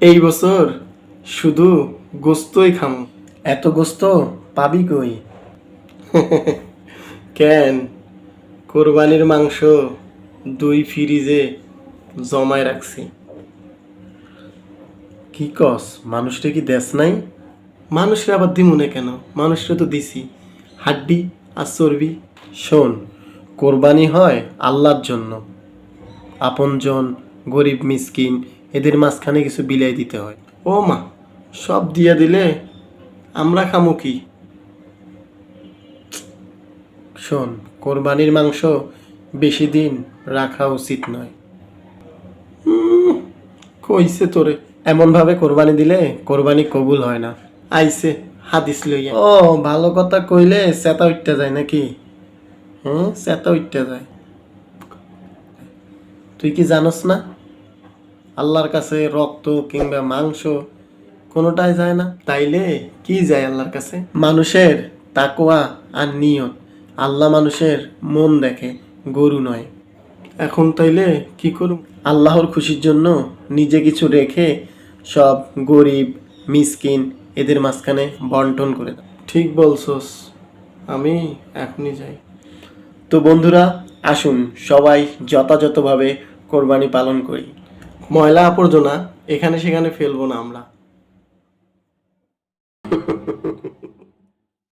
এই বছর শুধু গোস্তই খাম। এত গোস্ত পাবি কই? কেন? কোরবানির মাংস দুই ফ্রিজে জমায় রাখছি। কি কস মানুষটা কি দেশ নাই? মানুষের আবার দিমুনে কেন? মানুষরা তো দিছি। হাড্ডি আর চর্বি। শোন কোরবানি হয় আল্লাহর জন্য। আপনজন গরিব মিসকিন এদের মাঝখানে কিছু বিলাই দিতে হয়। ও মা সব দিয়া দিলে আমরা খামো কি? শোন কোরবানির মাংস বেশি দিন রাখা উচিত নয়। কইছে তোরে। এমনভাবে কোরবানি দিলে কোরবানি কবুল হয় না। আইছে হাদিস লইয়া। ও ভালো কথা কইলে চেতা উঠতে যায় নাকি? হ্যাঁ চেতা উঠতে যায়। তুই কি জানোস না? আল্লাহর কাছে রক্ত কিংবা মাংস কোনোটাই যায় না। তাইলে কি যায় আল্লাহর কাছে? মানুষের তাকোয়া আর নিয়ত। আল্লাহ মানুষের মন দেখে, গরু নয়। এখন তাইলে কি করুম আল্লাহর খুশির জন্য নিজে কিছু রেখে সব গরিব, মিসকিন এদের মাঝখানে বন্টন করে দাও। ঠিক বলছস, আমি এখনই যাই। তো বন্ধুরা, আসুন সবাই যথাযথভাবে কোরবানি পালন করি। ময়লা আবর্জনা এখানে সেখানে ফেলব না আমরা।